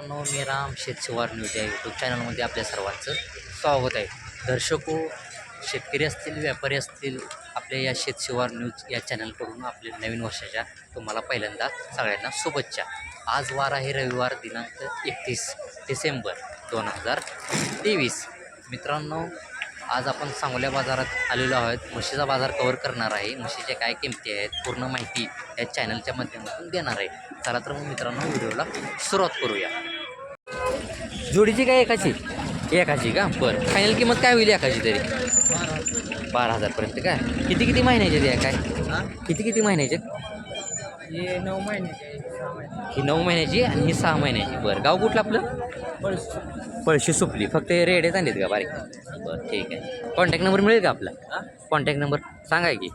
मित्रांनो मी राम शेतशिवार न्यूज या यूट्यूब चॅनलमध्ये आपल्या सर्वांचं स्वागत आहे. दर्शको शेतकरी असतील व्यापारी असतील आपल्या या शेतशिवार न्यूज या चॅनलकडून आपल्या नवीन वर्षाच्या तुम्हाला पहिल्यांदा सगळ्यांना शुभेच्छा. आज वार आहे रविवार दिनांक एकतीस डिसेंबर दोन हजार तेवीस. मित्रांनो आज आपण सांगोल्या बाजारात आलेलो आहोत. म्हशीचा बाजार कवर करणार आहे. म्हशीच्या काय किमती आहेत पूर्ण माहिती या चॅनलच्या माध्यमातून देणार आहे. चला तर मग मित्रांनो व्हिडिओला सुरुवात करूया. जोडीची काय एकाची? एकाची का? बरं. फायनल किंमत काय होईल एकाची तरी? बारा हजारपर्यंत का किती किती महिन्याचे द्या काय? किती किती महिन्याचे हे नऊ महिन्याचे ही नऊ महिन्याची आणि ही सहा महिन्याची. बरं. गाव कुठलं आपलं? पळशी सुपली. फक्त हे रेडे आणलेत का? बारीक. बरं ठीक आहे. कॉन्टॅक्ट नंबर मिळेल का आपला? कॉन्टॅक्ट नंबर सांगा की.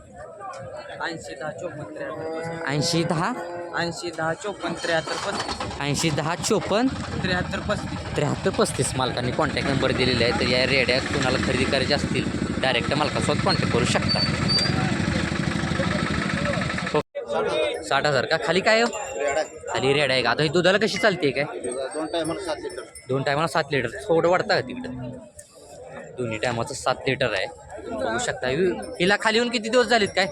ऐंशी दहा चोपन्न त्र्याहत्तर ऐंशी दहा? ऐंशी दहा चोपन्न त्र्याहत्तर पस्तीस. ऐंशी दहा चोपन्न? त्र्याहत्तर पस्तीस. त्र्याहत्तर पस्तीस मालकांनी कॉन्टॅक्ट नंबर दिलेले आहे तर या रेड्या कुणाला खरेदी करायचे असतील डायरेक्ट मालकासोबत कॉन्टॅक्ट करू शकता. साठ हजार का? खाली काय हो? खाली रेड आहे का? आता ही दुधाला कशी चालते काय? दोन टायमाला सात लिटर दोन टायमाला सात लिटर थोडं वाढतं का तिकडं? दोन्ही टायमाचं सात लिटर आहे. बघू शकता. हिला खाली येऊन किती दिवस झालेत काय?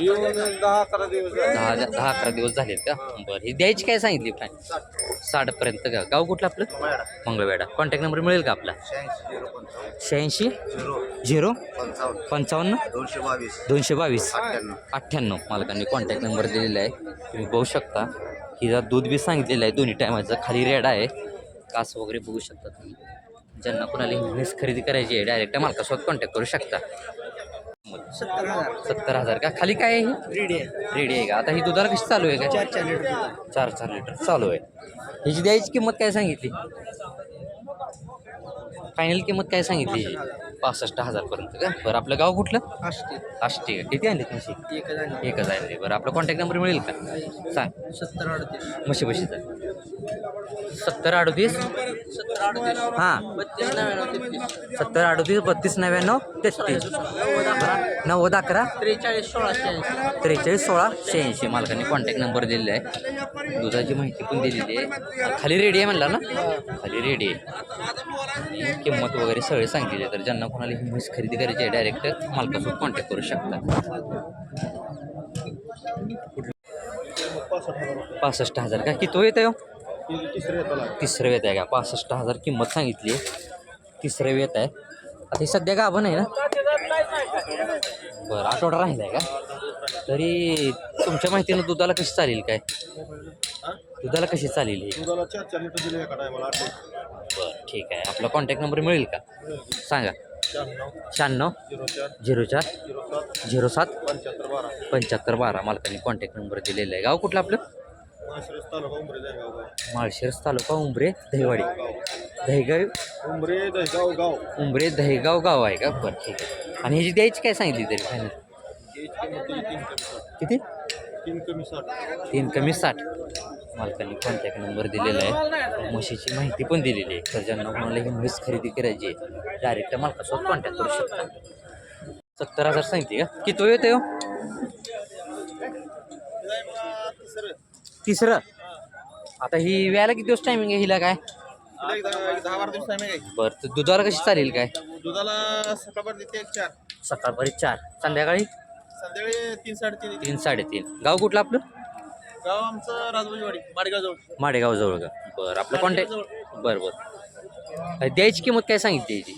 येऊन दहा अकरा दिवस झाले. दहा दहा अकरा दिवस झालेत का? बरं. ही द्यायची काय सांगितली काय साठपर्यंत का? गाव कुठलं आपलं? मॅडम मंगळवेढा. कॉन्टॅक्ट नंबर मिळेल का आपला? शहाऐंशी. झिरो. पंचावन्न. शहाऐंशी झिरो झिरो पंचावन्न. पंचावन्न दोनशे बावीस. दोनशे बावीस. अठ्ठ्याण्णव. अठ्ठ्याण्णव. मालकांनी कॉन्टॅक्ट नंबर दिलेला आहे. तुम्ही बघू शकता. हिचा दूध बी सांगितलेलं आहे. दोन्ही टायमाचं खाली रेड आहे. कास वगैरे बघू शकता तुम्ही. ज्यांना कोणाला म्हैस खरेदी करायची आहे डायरेक्ट मालकासोबत कॉन्टॅक्ट करू शकता. सत्तर हजार. सत्तर हजार का? खाली काय आहे ही? रेडी आहे. रेडी आहे का? आता ही दुधाला कशी चालू आहे चार का चार लिटर दूध आहे. चार चार लिटर चालू आहे. ह्याची द्यायची किंमत काय सांगितली? फायनल किंमत काय सांगितली? पासष्ट हजारपर्यंत का? बरं आपलं गाव कुठलं? आष्टी. आष्टी का? किती आणली तुमची एक हजार एकच आहे बरं आपला कॉन्टॅक्ट नंबर मिळेल का? सांग. सत्तर अडतीस. म्हशी बशीचा सत्तर अडतीस? सत्तर अडतीस. हां. बत्तीस नव्याण्णव तेहतीस. सत्तर अडतीस बत्तीस नव्याण्णव तेहतीस. अकरा. नव्वद अकरा? त्रेचाळीस सोळाशे ऐंशी त्रेचाळीस सोळा? शहाऐंशी. मालकांनी कॉन्टॅक्ट नंबर दिलेला आहे. दुधाची माहिती पण दिलेली आहे. खाली रेडी आहे म्हणला ना? खाली रेडी आहे. किंमत वगैरे सगळे सांगितले. तर ज्यांना कोणाला ही म्हैस खरेदी करायची आहे डायरेक्ट मालकासोबत कॉन्टॅक्ट करू शकता. पासष्ट हजार का? किती येत आहे हो? तिसरे वेत आहे का? पासष्ट हजार किंमत सांगितली आहे. तिसरं वेत आहे आता हे सध्या गाभण आहे ना? बरं आठवडा राहिला आहे का? तरी तुमच्या माहितीनं दुधाला कशी चालेल काय? दुधाला कशी चालेल ही? दुधाला चार चार लिटर दिले एका टायमाला आठ बरं ठीक आहे. आपला कॉन्टॅक्ट नंबर मिळेल का? सांगा. शहाण्णव. झिरो चार. झिरो सात. झिरो सात. पंच्याहत्तर बारा. पंच्याहत्तर बारा. मालकाने कॉन्टॅक्ट नंबर दिलेला आहे. गाव कुठलं आपलं? माळशिरस तालुका उमरे दहेगाव गाव. माळशिरस तालुका उंबरे दहिवाडी. दहिगाव उमरे दहेगाव गाव. उंबरे दहेगाव गाव आहे का? बरं ठीक आहे. आणि ह्याची द्यायची काय सांगितली तरी फायनल याची किंमत दिली तीन कमी साठ. किती? तीन कमी साठ. तीन कमी साठ. मालकांनी कॉन्टॅक्ट नंबर दिलेला आहे. म्हशीची माहिती पण दिलेली आहे. तर ज्यांना कोणाला ही म्हैस खरेदी करायची आहे डायरेक्ट मालकासोबत कॉन्टॅक्ट करू शकता. सत्तर हजार सांगितले का? किती येते हो? तिसरं. आता ही व्यायला किती दिवस टायमिंग आहे हिला काय? दहा बारा दिवस टाइम आहे. बरं तर दुधाला कशी चालेल काय? दुधाला सकाळपर्यंत देते एक चार. सकाळपारी चार. संध्याकाळी? संध्याकाळी तीन साडेतीन. तीन साडेतीन. गाव कुठलं आपलं? गाव आमचं राजबाजीवाडी माडगाव जवळ माडेगाव जवळ का? बरं आपलं कॉन्टॅक्ट बरं बरं. द्यायची किंमत काय सांगितली याची?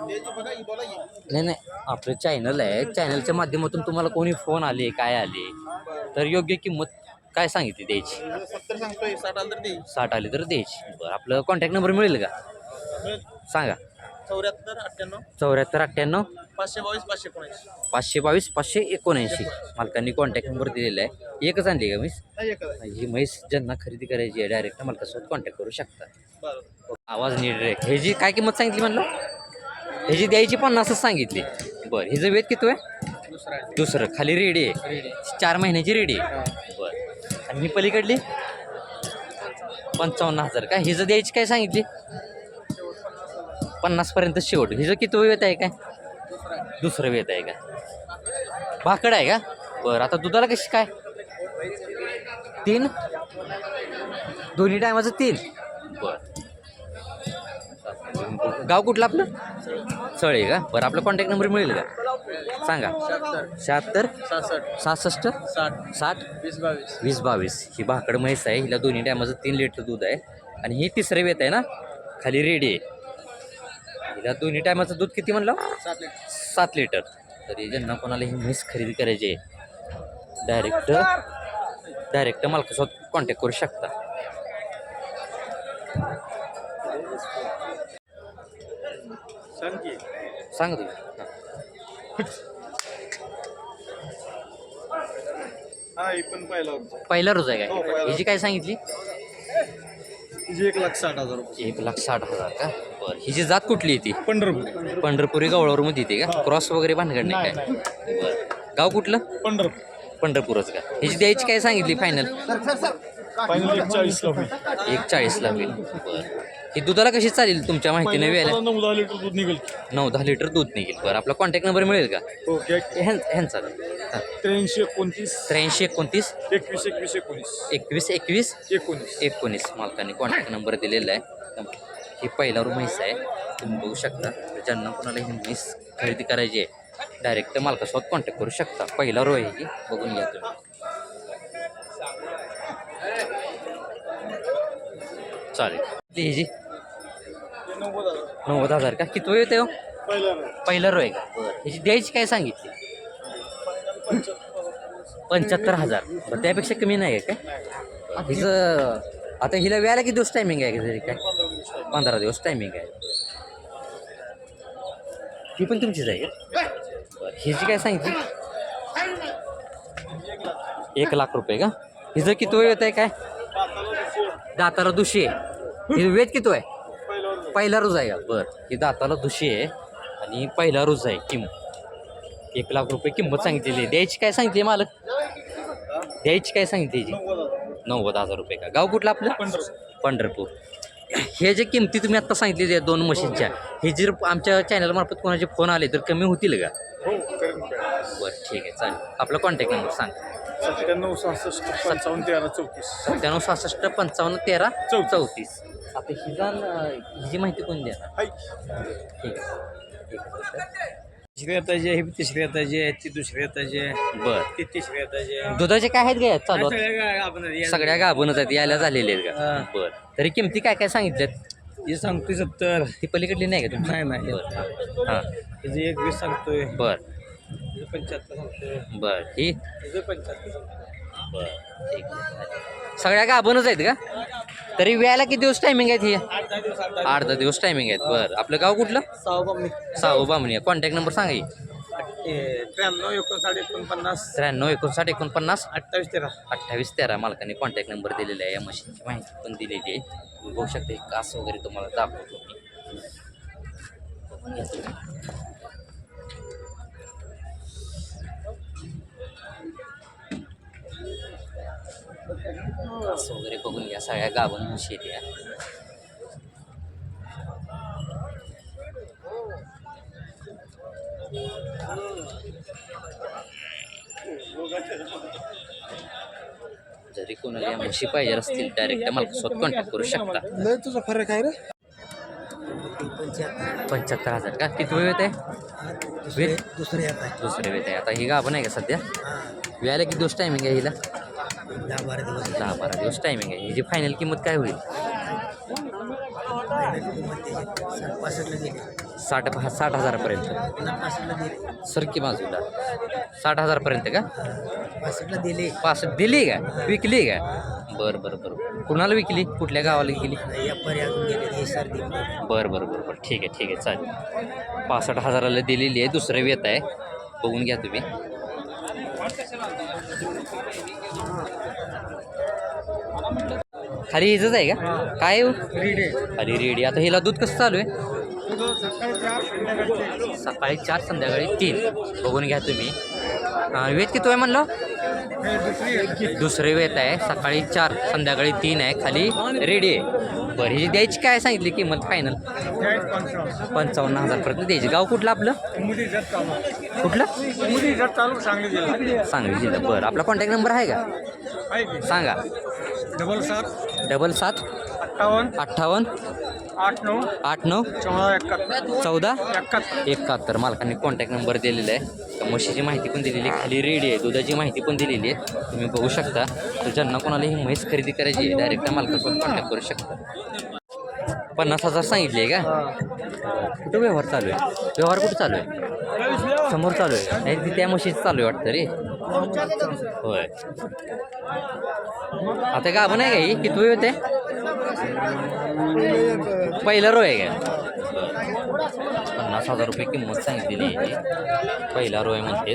द्यायची बघा ही बोला की. नाही नाही आपलं चॅनल आहे. चॅनलच्या माध्यमातून तुम्हाला कोणी फोन आले काय आले? तर योग्य किंमत काय सांगितली द्यायची? सत्तर सांगतोय साठ आलं तर साठ आली तर द्यायची. बरं आपलं कॉन्टॅक्ट नंबर मिळेल का? सांगा. चौऱ्याहत्तर अठ्ठ्याण्णव. चौऱ्याहत्तर अठ्ठ्याण्णव. पाचशे बावीस पाचशे एकोणऐंशी. पाचशे बावीस पाचशे एकोणऐंशी. मालकांनी कॉन्टॅक्ट नंबर दिलेला आहे. एकच आणली का म्हैस? नाही एकच आहे. ही म्हैस ज्यांना खरेदी करायची आहे डायरेक्ट मालकासोबत कॉन्टॅक्ट करू शकता बरं. आवाज नीट रे. ह्याची काय किंमत सांगितली म्हणलं? ह्याची द्यायची पन्नासच सांगितली. बरं ह्याचं वेट किती आहे? दुसरा आहे. दुसरं खाली रेडी आहे चार महिन्याची रेडी आहे बरं. आणि ही पलीकडली? पंचावन्न हजार का? हिचं द्यायची काय सांगितली? पन्नासपर्यंत शेवट. हिचं किती वेत आहे काय? दुसरं वेत आहे का? भाकड आहे का? बरं आता दुधाला कशी काय? तीन? दोन्ही टायमाचं तीन. बर. गाव कुठलं आपलं? चळे का? बरं आपला कॉन्टॅक्ट नंबर मिळेल का? सांगा. शहात्तर. सहासष्ट. सहासष्ट? साठ. साठ? वीस बावीस. वीस बावीस. ही भाकड म्हैस आहे. हिला दोन्ही टायमाचं तीन लिटर दूध आहे. आणि ही तिसरं वेत आहे ना? खाली रेडी आहे. हिला दोन्ही टायमाचं दूध किती म्हणलं? सात लिटर. सात लिटर. तरी ज्यांना कोणाला ही म्हैस खरेदी करायची आहे डायरेक्ट डायरेक्ट मालकासोबत कॉन्टॅक्ट करू शकता. सांग की. सांगा तुम्ही. हां. हा ही पण पाहिला होता. पहिला रोज आहे हो, काय पहिला. हिची काय सांगितली? एक लाख साठ हजार रुपये. एक लाख साठ हजार का? बरं हिची जात कुठली येते पंढरपूर. पंढरपुरी गवळावरमध्ये येते का? क्रॉस वगैरे नाही काय? बरं. गाव कुठलं? पंढरपूर. पंढरपूरच का? हिची द्यायची काय सांगितली फायनल फायनल एक चाळीसला होईल. एक चाळीसला होईल. बरं. ही दुधाला कशी चालेल तुमच्या माहितीने वेळेला? नऊ दहा लिटर दूध निघेल. नऊ दहा लिटर दूध निघेल. बरं आपला कॉन्टॅक्ट नंबर मिळेल का? ह्यां ह्यांचा. हां त्र्याऐंशी एकोणतीस. त्र्याऐंशी एकोणतीस. एकवीस एकवीस एकोणीस. एकवीस एकवीस. एकोणीस. एकोणीस मालकाने कॉन्टॅक्ट नंबर दिलेला आहे. ही पहिला रूम म्हैस आहे. तुम्ही बघू शकता. तर ज्यांना कोणाला ही म्हैस खरेदी करायची आहे डायरेक्ट मालकासोबत कॉन्टॅक्ट करू शकता. पहिला रो आहे ही. बघून घ्या तुम्ही. चालेल. ती नव्वद हजार का? किती येते हो? पहिलं रो आहे का? ह्याची द्यायची काय सांगितली? पंच्याहत्तर हजार. बरं त्यापेक्षा कमी नाही आहे काय? हिचं आता हिला व्यायला किती दिवस टायमिंग आहे तरी काय? पंधरा दिवस टायमिंग आहे. ही पण तुमचीच आहे का? बरं हिची काय सांगितली? एक लाख रुपये का? हिचं किती वेळ येत आहे काय? दाताला दुशी आहे. हिचं वेद किती आहे पहिला रोज आहे का? बरं. ही दाताला दुशी आहे आणि पहिला रोज आहे किंमत एक लाख रुपये किंमत सांगितलेली आहे. द्यायची काय सांगितली मालक? द्यायची काय सांगितली हिची नव्वद हजार रुपये का? गाव कुठलं आपलं? पंढरपूर. हे जे किमती तुम्ही आत्ता सांगितलेल्या आहेत दोन मशीनच्या हे जर आमच्या चॅनलमार्फत कोणाचे फोन आले तर कमी होतील का? हो बरं ठीक आहे. चालेल. आपला कॉन्टॅक्ट नंबर सांग. सत्त्याण्णव सहासष्ट पंचावन्न तेरा चौतीस. सत्त्याण्णव सहासष्ट पंचावन्न तेरा चौ- चौतीस. आता ही जाण हिची माहिती कोण द्या ठीक आहे. तिसरी येताची आहे ही ती दुसरी आहे. बरं. ती तिसरी येताची आहे. दुधाचे काय आहेत काय चालू आता? सगळ्या काय आपण या- सगळ्या गाभूनच आहेत यायला झालेले आहेत का हा. बरं. तरी किमती काय काय सांगितल्यात? ही सांगतोय सत्तर. ती पलीकडली नाही का तुमची? नाही, नाही. बरं. हां. हिची एक वीस सांगतोय. बरं. पंच्याहत्तर सांगतोय. बरं. ही? पंच्याहत्तर सांगतोय. बरं ठीक आहे सगळ्या आहेत का? तरी व्यायला किती दिवस टायमिंग आहेत ही? आठ दहा दिवस टायमिंग आहेत. बरं. आपलं गाव कुठलं? सहा बामणी कॉन्टॅक्ट नंबर सांगा की. त्र्याण्णव एकोणसाठ एकोणपन्नास. त्र्याण्णव एकोणसाठ एकोणपन्नास. अठ्ठावीस तेरा. अठ्ठावीस तेरा. मालकाने कॉन्टॅक्ट नंबर दिलेला आहे. या मशीनची माहिती पण दिलेली आहे. तुम्ही बघू शकता कास वगैरे तुम्हाला दाखवतो मी. कास वगैरे बघून घ्या सगळ्या गाभण म्हशी या. जरी कोणाला या म्हशी पाहिजे असतील डायरेक्ट मला स्वतः कॉन्टॅक्ट करू शकता. तुझा फरक आहे रे. पंच्याहत्तर हजार का? किती वेळ येत आहे दुसरे येत आहे. दुसरे वेळ आहे आता ही गाभण आहे का सध्या? व्यायला किती दिवस टायमिंग आहे हिला? दहा बारा दिवस दहा बारा दिवस टायमिंग आहे. हिची फायनल किंमत काय होईल? पासष्टला गेले. साठ साठ हजारापर्यंत. पासष्टला गेले. की बाजूला? साठ हजारपर्यंत का? पासष्टला दिले. पासष्ट दिली का? विकली का? बरं बरं बरं. कुणाला विकली? कुठल्या गावाला विकली या पर्याय गेले हे सर्दी बरं बरं बरं बरं. ठीक आहे ठीक आहे. चालेल. पासष्ट हजाराला दिलेली आहे. दुसरं वेत आहे. बघून घ्या तुम्ही. खाली हिजच आहे का? काय हो? खाली रेडी. आता हिला दूध कसं चालू आहे? सकाळी चार संध्याकाळी तीन. बघून घ्या तुम्ही. अं, वेत किती आहे म्हणलं? दुसरे वेत आहे. सकाळी चार संध्याकाळी तीन आहे. खाली रेडी आहे. बरं ही द्यायची काय सांगितली किंमत फायनल पंचावन्न. हजारपर्यंत द्यायची. गाव कुठलं आपलं? कुठलं? चालू सांगली दिला सांगली जिल्हा. बरं आपला कॉन्टॅक्ट नंबर आहे का? आहे की? सांगा. डबल सात डबल सात. अठ्ठावन्न. अठ्ठावन्न. आठ नऊ. आठ नऊ. चौदा एकाहत्तर. चौदा. एकाहत्तर. एकाहत्तर. मालकांनी कॉन्टॅक्ट नंबर दिलेला आहे. तर म्हशीची माहिती पण दिलेली आहे. खाली रेडी आहे. दुधाची माहिती पण दिलेली आहे. तुम्ही बघू शकता. तर ज्यांना कोणाला ही म्हैस खरेदी करायची आहे डायरेक्ट त्या मालकासोबत कॉन्टॅक्ट करू शकता. पन्नास हजार सांगितले का? कुठं व्यवहार चालू आहे? व्यवहार कुठं चालू आहे? समोर चालू आहे. नाही ती त्या म्हशीचं चालू आहे वाटतं रे. होय. आता का आपण आहे का ही? किती होते? पहिला रो आहे का? पन्नास हजार रुपये किंमत सांगितलेली आहे याची. पहिला रो आहे म्हणते.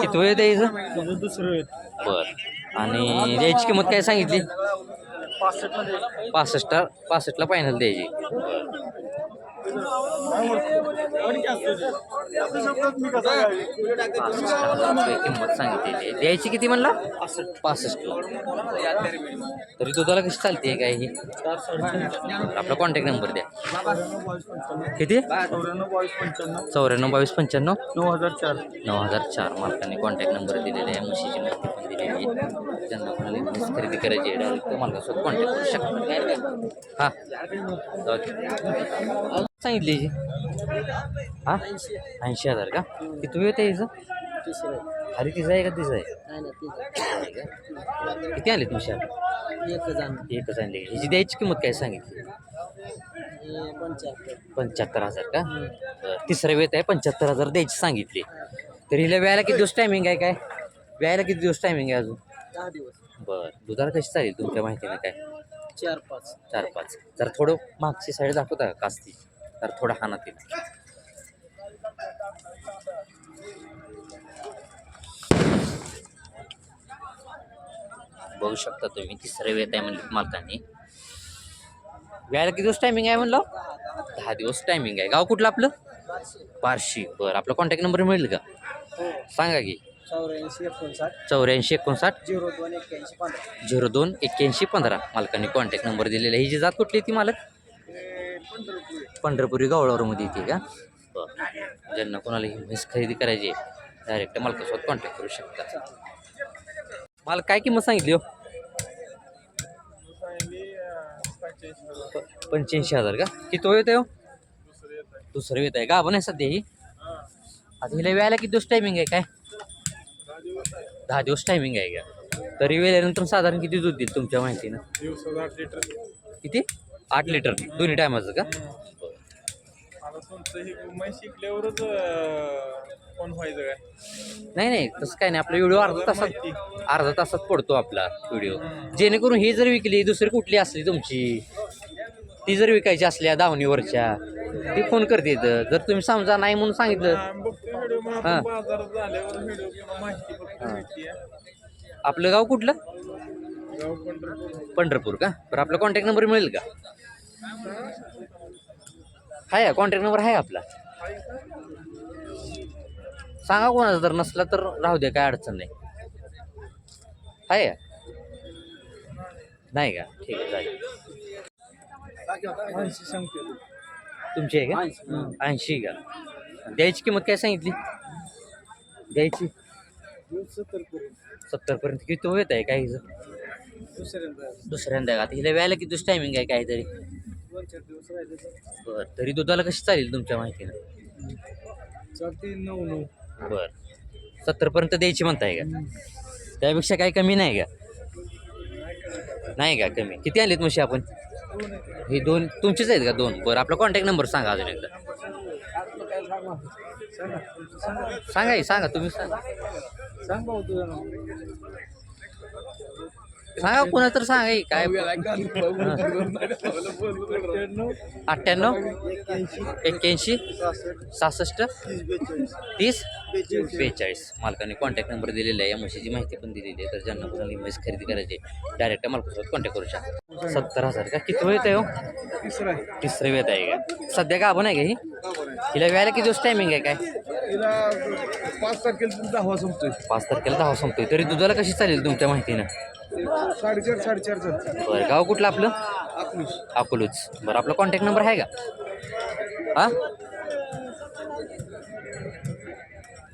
किती वेळ द्यायचं दुसरं बर. आणि द्यायची किंमत काय सांगितली? पासष्ट पासष्ट पासष्टला फायनल द्यायची. किंमत सांगितलेली किती म्हणला? पासष्टला. तरी दुधाला कशी चालते काय ही? आपला कॉन्टॅक्ट नंबर द्या. किती? चौऱ्याण्णव बावीस पंच्याण्णव. नऊ हज़ार चार. नऊ हज़ार चार. मालकांनी कॉन्टॅक्ट नंबर दिलेला आहे. म्हशीची माहिती ज्यांना कोणाला म्हैस खरेदी करायची आहे डायरेक्ट मालकासोबत कॉन्टॅक्ट करू शकता. हां. सांगितली हिची? हां? ऐंशी हजार का? किती वेळ आहे हिचं? खाली तिचं आहे का तिचं आहे? किती आणले तुमच्या एकच आणले. हिची द्यायची किंमत काय सांगितली? पंच्याहत्तर हजार का? तिसरं वेळ आहे पंच्याहत्तर हजार द्यायची सांगितली. तर हिला व्यायला किती दिवस टायमिंग आहे काय? व्यायला किती दिवस टायमिंग आहे अजून? दहा दिवस. बरं. दुधाला कशी चालेल? तुमच्या माहितीने काय? चार पाच. चार पाच. जर थोडं मागची साईड दाखवता का कास्ती? तर थोडं हानात येते बघू शकता तुम्ही तिसऱ्या वेळेत आहे म्हणले मालकांनी. व्यायला किती दिवस टायमिंग आहे म्हणलं? दहा दिवस टायमिंग आहे. गाव कुठलं आपलं? बार्शी. बरं आपला कॉन्टॅक्ट नंबर मिळेल का? हो. सांगा की. चौऱ्याऐंशी एकोणसाठ. चौऱ्याऐंशी एकोणसाठ. झिरो दोन एक्क्याऐंशी पंधरा. झिरो दोन एक्क्याऐंशी पंधरा. मालकांनी कॉन्टॅक्ट नंबर दिलेला आहे. ही जी जात कुठली आहे ती मालक? पंढरपुरी. गवळावरमध्ये येते का? बरं. ज्यांना कोणाला ही म्हैस खरेदी करायची आहे डायरेक्ट मालकासोबत कॉन्टॅक्ट करू शकता. मला काय किंमत सांगितली हो? पंच्याऐंशी हजार का? किती तो येते हो? दुसरं येत आहे का? आपण आहे सध्या ही? आता हिला वेळायला किती दिवस टायमिंग आहे? काय? दहा दिवस टायमिंग आहे का? तरी वेळेनंतर साधारण किती दूध देईल तुमच्या माहितीनं? आठ लिटर. किती? आठ लिटर. दोन्ही टायमाचं का? आता तुमचं हे म्हैस शिकल्यावरच कोण व्हायचं काय? नाही नाही तसं काय नाही. आपला व्हिडिओ अर्धा तासात अर्धा तासात पडतो आपला व्हिडिओ. जेणेकरून ही जर विकली दुसरी कुठली असली तुमची? ती जर विकायची असल्या दावणीवरच्या ती फोन करते इथं. जर तुम्ही समजा नाही म्हणून सांगितलं आम्ही बघतो. आपण बाजारात झाल्यावर व्हिडिओ किंवा माहिती फक्त भेटते आपलं गाव कुठलं? गाव पंढरपूर. पंढरपूर का? बरं आपला कॉन्टॅक्ट नंबर मिळेल का? आहे कॉन्टॅक्ट नंबर आहे आपला. सांगा कोणाचा जर नसला तर राहू द्या काय अडचण नाही. आहे का? नाही का? ठीक आहे चालेल. ऐंशी सांगते तुमची आहे का? ऐंशी का? द्यायची किंमत काय सांगितली? द्यायची. सत्तर सत्तरपर्यंत किती येत आहे काय हिचं? दुसऱ्यांदा. दुसऱ्यांदा का आता हिला व्यायला किती टायमिंग आहे काहीतरी? दोन बरं तरी दुधाला कशी चालेल तुमच्या माहितीनं? नऊ नऊ बर. सत्तरपर्यंत द्यायची म्हणताय का? त्यापेक्षा काही कमी नाही का? नाही का कमी? किती आलेत म्हशी आपण? हे दोन तुमचेच आहेत का दोन? बरं आपला कॉन्टॅक्ट नंबर सांगा अजून एकदा. सांगा की, सांगा तुम्ही सांगा सांग भाऊ तुझं नाव सांगा कोणा तर सांगा की, काय अठ्ठ्याण्णव एक्क्याऐंशी सहासष्ट तीस बेचाळीस मालकाने कॉन्टॅक्ट नंबर दिलेला आहे या म्हशीची माहिती पण दिलेली आहे तर ज्यांना कोणाला म्हैस खरेदी करायची डायरेक्ट मालकासोबत कॉन्टॅक्ट करू शकता सत्तर हजार का किती वेळ आहे हो तिसरा आहे तिसरे वेळ आहे का सध्या का आपण आहे का ही हिला वेळेला किती दिवस टायमिंग आहे काय? तिला पाच तारखेला दहा संपतोय. पाच तारखेला दहा संपतोय. तरी दुधाला कशी चालेल तुमच्या माहितीनं? साडेचार साडेचार चालते बरं गाव कुठलं आपलं? अकलूस अकोलूच बरं आपला कॉन्टॅक्ट नंबर आहे का? हा?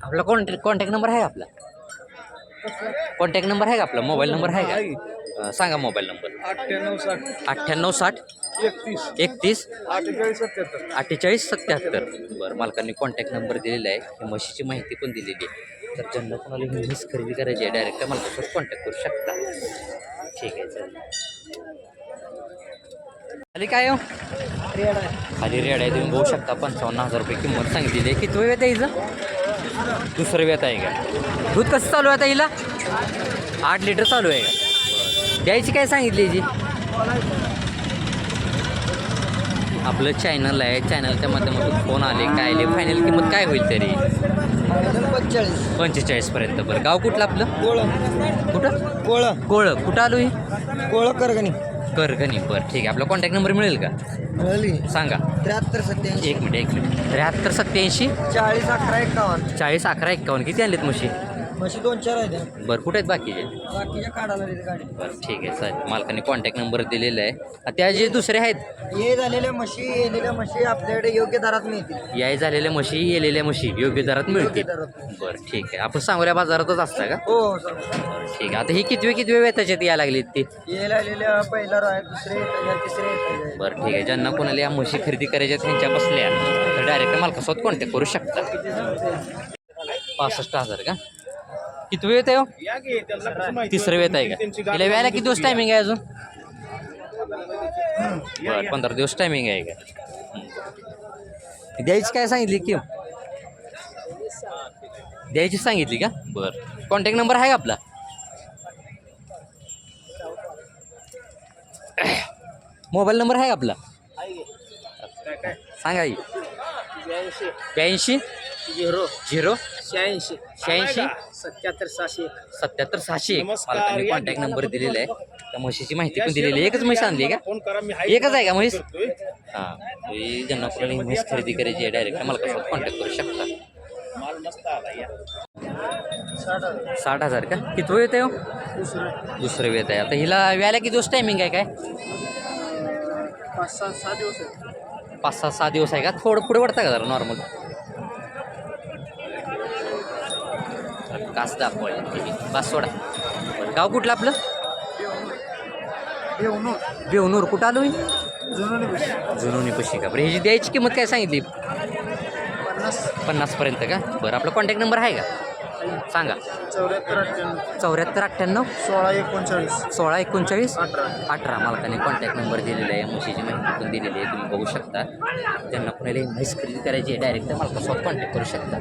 आपला कॉन्टॅक्ट कॉन्टॅक्ट नंबर आहे आपला? कॉन्टॅक्ट नंबर आहे का आपला? मोबाईल नंबर आहे का? अं, सांगा मोबाईल नंबर अठ्ठ्याण्णव साठ. अठ्ठ्याण्णव साठ. एकतीस. अठ्ठेचाळीस सत्याहत्तर. बरं मालकांनी कॉन्टॅक्ट नंबर दिलेला आहे. ही म्हशीची माहिती पण दिलेली आहे. तर ज्यांना कोणाला म्हैस खरेदी करायची आहे डायरेक्ट मालकासोबत कॉन्टॅक्ट करू शकता. ठीक आहे चालेल खाली काय हो? खाली रेड आहे तुम्ही बघू शकता. पंचावन्न हजार रुपये किंमत सांगितलेली आहे. किती वेळ द्यायचं दुसरं वेत आहे का? दूध कसं चालू आहे आता हिला? आठ लिटर चालू आहे का. द्यायची काय सांगितली याची आपलं चॅनल आहे. चॅनलच्या माध्यमातून फोन आले काय आले फायनल किंमत काय होईल तरी? पंचेचाळीस पंचेचाळीसपर्यंत बरं. गाव कुठलं आपलं? गोळ कुठं? गोळ गोळ कुठं आलो ही गोळ करगणी. करगणी बरं ठीक आहे. आपला कॉन्टॅक्ट नंबर मिळेल का? मिळाली सांगा. त्र्याहत्तर सत्याऐंशी एक मिनिट एक मिनिट. त्र्याहत्तर सत्याऐंशी चाळीस अकरा एकावन्न. चाळीस अकरा एक्कावन्न किती आणलेत म्हशी? म्हशी दोन चार आहेत. बरं कुठे आहेत बाकीचे? बाकीच्या काढायला गाडी. बरं ठीक आहे चालेल. मालकाने कॉन्टॅक्ट नंबर दिलेला आहे. आ, त्या जे दुसरे आहेत? हे झालेल्या म्हशी येलेल्या म्हशी आपल्याकडे योग्य दरात मिळतील. याय झालेल्या म्हशी येलेल्या म्हशी योग्य दरात मिळतील. दरात बरं ठीक आहे. आपण सांगोल्या बाजारातच असता का? हो हो सर ठीक आहे. आता ही कितवे कितवे वेळ त्याच्यात यायला लागली ती? ये आलेल्या पहिला रो आहे दुसरे येतात या तिसरे येतात बरं ठीक आहे. ज्यांना कोणाला या म्हशी खरेदी करायच्या त्यांच्या बसल्या. तर डायरेक्ट मालकासोबत कॉन्टॅक्ट करू शकता. पासष्ट हजार का? किती वेळ येत आहे हो? तिसरं वेळ आहे का? तिला वेळेला किती दिवस टायमिंग आहे अजून? बरं पंधरा दिवस टायमिंग आहे का. द्यायची काय सांगितली की द्यायची सांगितली का? बरं. कॉन्टॅक्ट नंबर आहे का आपला? मोबाईल नंबर आहे का आपला? सांगा. ब्याऐंशी? झिरो. झिरो? शहाऐंशी. शहाऐंशी? सत्याहत्तर सहाशे सत्याहत्तर सहाशे मालकाने या कॉन्टॅक्ट. नंबर दिलेला आहे. त्या म्हशीची माहिती पण दिलेली आहे. एकच म्हैस आणली आहे का? एकच आहे का म्हैस. हां. ज्यांना कोणाला ही म्हैस खरेदी करायची आहे डायरेक्ट मालकासोबत कॉन्टॅक्ट करू शकता. माल साठ हजार का? किती वेळ येते हो? दुसरं दुसरं वेळ आहे आता हिला व्यायला किती दिवस टायमिंग आहे काय? पाच सहा सहा दिवस आहेत पाच सहा सहा दिवस आहे का? थोडं पुढे वाटतं का जरा नॉर्मल कास दाखवायला ठीक आहे कास सोडा गाव कुठलं आपलं? येऊन बेवनूर. कुठं आलो जुनोनी पशी. का? बरं ह्याची द्यायची किंमत काय सांगितली? पन्नास. पन्नासपर्यंत का? बरं आपला कॉन्टॅक्ट नंबर आहे का? सांगा. चौऱ्याहत्तर अठ्ठ्याण्णव. चौऱ्याहत्तर अठ्ठ्याण्णव? सोळा एकोणचाळीस. सोळा एकोणचाळीस? अठरा. अठरा. मालकाने कॉन्टॅक्ट नंबर दिलेला आहे. म्हशीची माहिती पण दिलेली आहे. तुम्ही बघू शकता. त्यांना कोणाला म्हैस खरेदी करायची आहे डायरेक्ट मालकासोबत कॉन्टॅक्ट करू शकता.